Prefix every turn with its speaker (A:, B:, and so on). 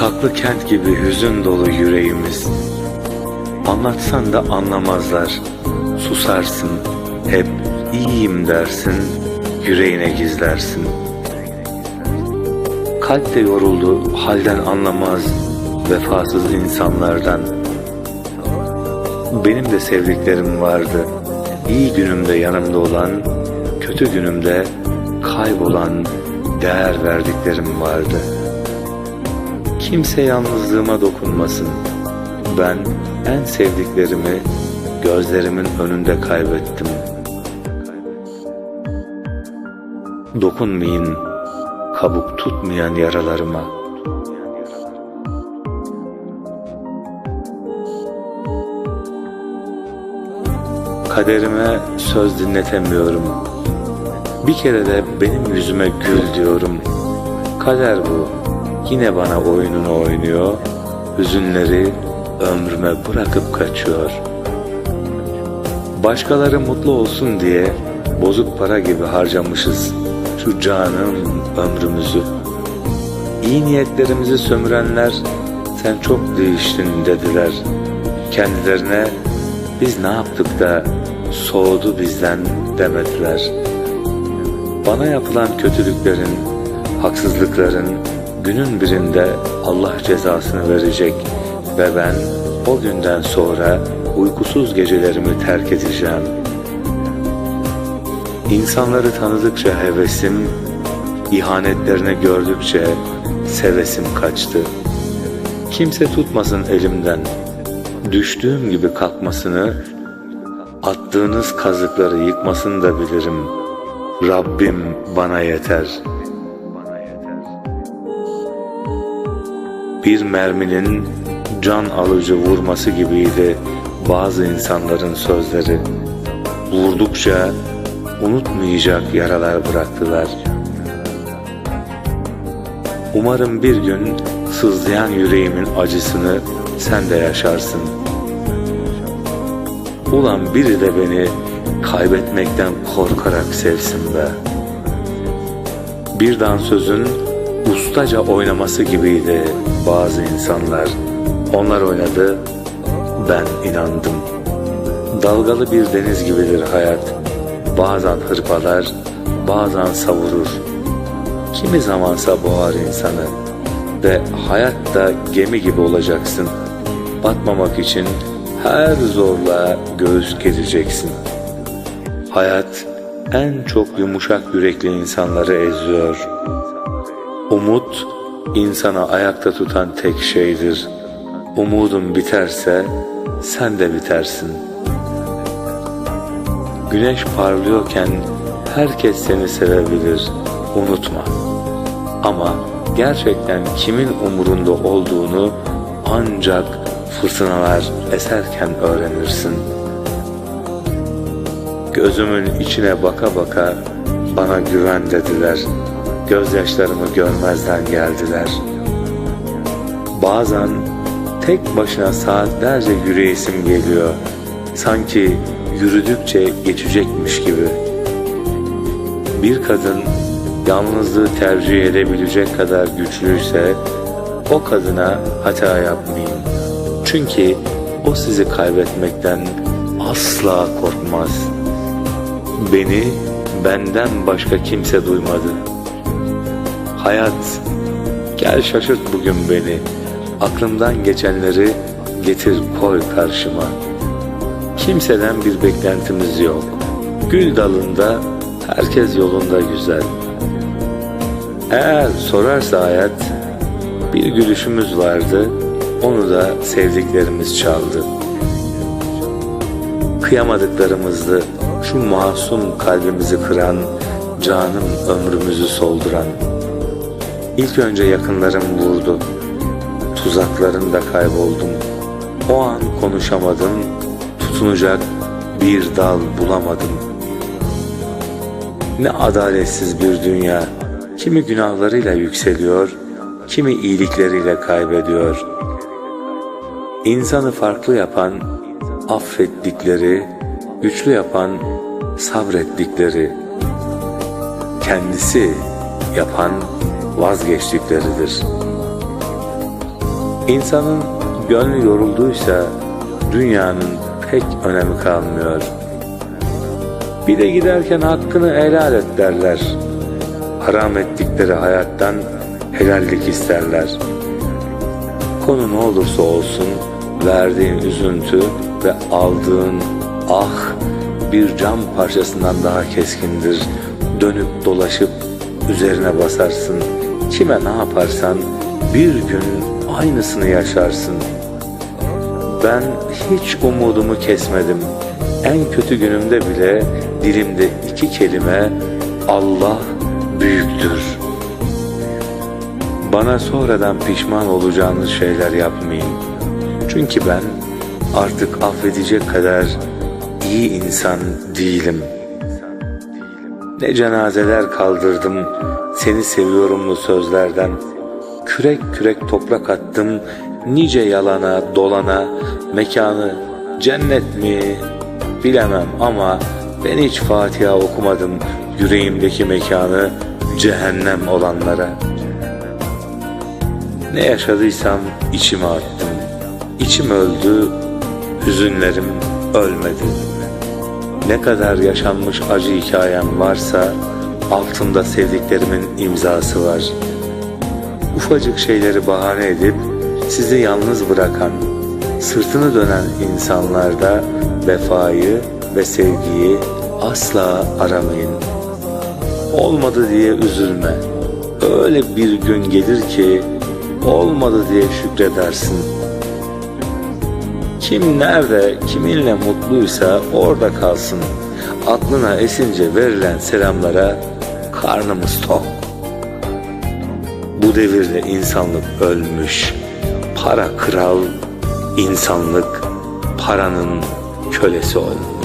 A: Saklı kent gibi hüzün dolu yüreğimiz. Anlatsan da anlamazlar. Susarsın hep iyiyim dersin Yüreğine gizlersin. Kalp de yoruldu halden anlamaz Vefasız insanlardan. Benim de sevdiklerim vardı. İyi günümde yanımda olan Kötü günümde kaybolan Değer verdiklerim vardı.'' Kimse yalnızlığıma dokunmasın. Ben en sevdiklerimi gözlerimin önünde kaybettim. Dokunmayın kabuk tutmayan yaralarıma. Kaderime söz dinletemiyorum. Bir kere de benim yüzüme gül diyorum. Kader bu. Yine bana oyununu oynuyor, hüzünleri ömrüme bırakıp kaçıyor. Başkaları mutlu olsun diye bozuk para gibi harcamışız şu canım ömrümüzü. İyi niyetlerimizi sömürenler sen çok değiştin dediler. Kendilerine biz ne yaptık da soğudu bizden demediler. Bana yapılan kötülüklerin, haksızlıkların, günün birinde Allah cezasını verecek ve ben o günden sonra uykusuz gecelerimi terk edeceğim. İnsanları tanıdıkça hevesim, ihanetlerini gördükçe sevesim kaçtı. Kimse tutmasın elimden, düştüğüm gibi kalkmasını, attığınız kazıkları yıkmasını da bilirim. Rabbim bana yeter.'' Bir merminin can alıcı vurması gibiydi bazı insanların sözleri. Vurdukça unutmayacak yaralar bıraktılar. Umarım bir gün sızlayan yüreğimin acısını sen de yaşarsın. Ulan biri de beni kaybetmekten korkarak sevsin be. Bir dansözün ustaca oynaması gibiydi bazı insanlar. Onlar oynadı, ben inandım. Dalgalı bir deniz gibidir hayat. Bazen hırpalar, bazen savurur. Kimi zamansa boğar insanı. Ve hayatta gemi gibi olacaksın. Batmamak için her zorluğa göğüs gereceksin. Hayat en çok yumuşak yürekli insanları eziyor. Umut insana ayakta tutan tek şeydir. Umudun biterse sen de bitersin. Güneş parlıyorken herkes seni sevebilir. Unutma. Ama gerçekten kimin umurunda olduğunu ancak fırtınalar eserken öğrenirsin. Gözümün içine baka baka bana güven dediler. Gözyaşlarımı görmezden geldiler. Bazen tek başına saatlerce yürüyesim geliyor. Sanki yürüdükçe geçecekmiş gibi. Bir kadın yalnızlığı tercih edebilecek kadar güçlüyse o kadına hata yapmayın. Çünkü o sizi kaybetmekten asla korkmaz. Beni benden başka kimse duymadı.'' Hayat, gel şaşırt bugün beni. Aklımdan geçenleri getir koy karşıma. Kimseden bir beklentimiz yok. Gül dalında herkes yolunda güzel. Eğer sorarsa hayat, bir gülüşümüz vardı, onu da sevdiklerimiz çaldı. Kıyamadıklarımızdı, şu masum kalbimizi kıran, canım ömrümüzü solduran. İlk önce yakınlarım vurdu. Tuzaklarında kayboldum. O an konuşamadım. Tutunacak bir dal bulamadım. Ne adaletsiz bir dünya. Kimi günahlarıyla yükseliyor, kimi iyilikleriyle kaybediyor. İnsanı farklı yapan affettikleri, güçlü yapan sabrettikleri, kendisi yapan vazgeçtikleridir. İnsanın gönlü yorulduysa dünyanın pek önemi kalmıyor. Bir de giderken hakkını helal et derler. Haram ettikleri hayattan helallik isterler. Konu ne olursa olsun verdiğin üzüntü ve aldığın ah bir cam parçasından daha keskindir. Dönüp dolaşıp üzerine basarsın. Kime ne yaparsan bir gün aynısını yaşarsın. Ben hiç umudumu kesmedim. En kötü günümde bile dilimde iki kelime Allah büyüktür. Bana sonradan pişman olacağınız şeyler yapmayın. Çünkü ben artık affedecek kadar iyi insan değilim. Ne cenazeler kaldırdım seni seviyorumlu sözlerden. Kürek kürek toprak attım nice yalana dolana mekanı cennet mi bilemem ama ben hiç Fatiha okumadım yüreğimdeki mekanı cehennem olanlara. Ne yaşadıysam içime attım. İçim öldü, hüzünlerim ölmedi. Ne kadar yaşanmış acı hikayem varsa altında sevdiklerimin imzası var. Ufacık şeyleri bahane edip sizi yalnız bırakan, sırtını dönen insanlarda vefayı ve sevgiyi asla aramayın. Olmadı diye üzülme. Öyle bir gün gelir ki olmadı diye şükredersin. Kim nerede, kiminle mutluysa orada kalsın. Aklına esince verilen selamlara karnımız tok. Bu devirde insanlık ölmüş. Para kral, insanlık paranın kölesi olmuş.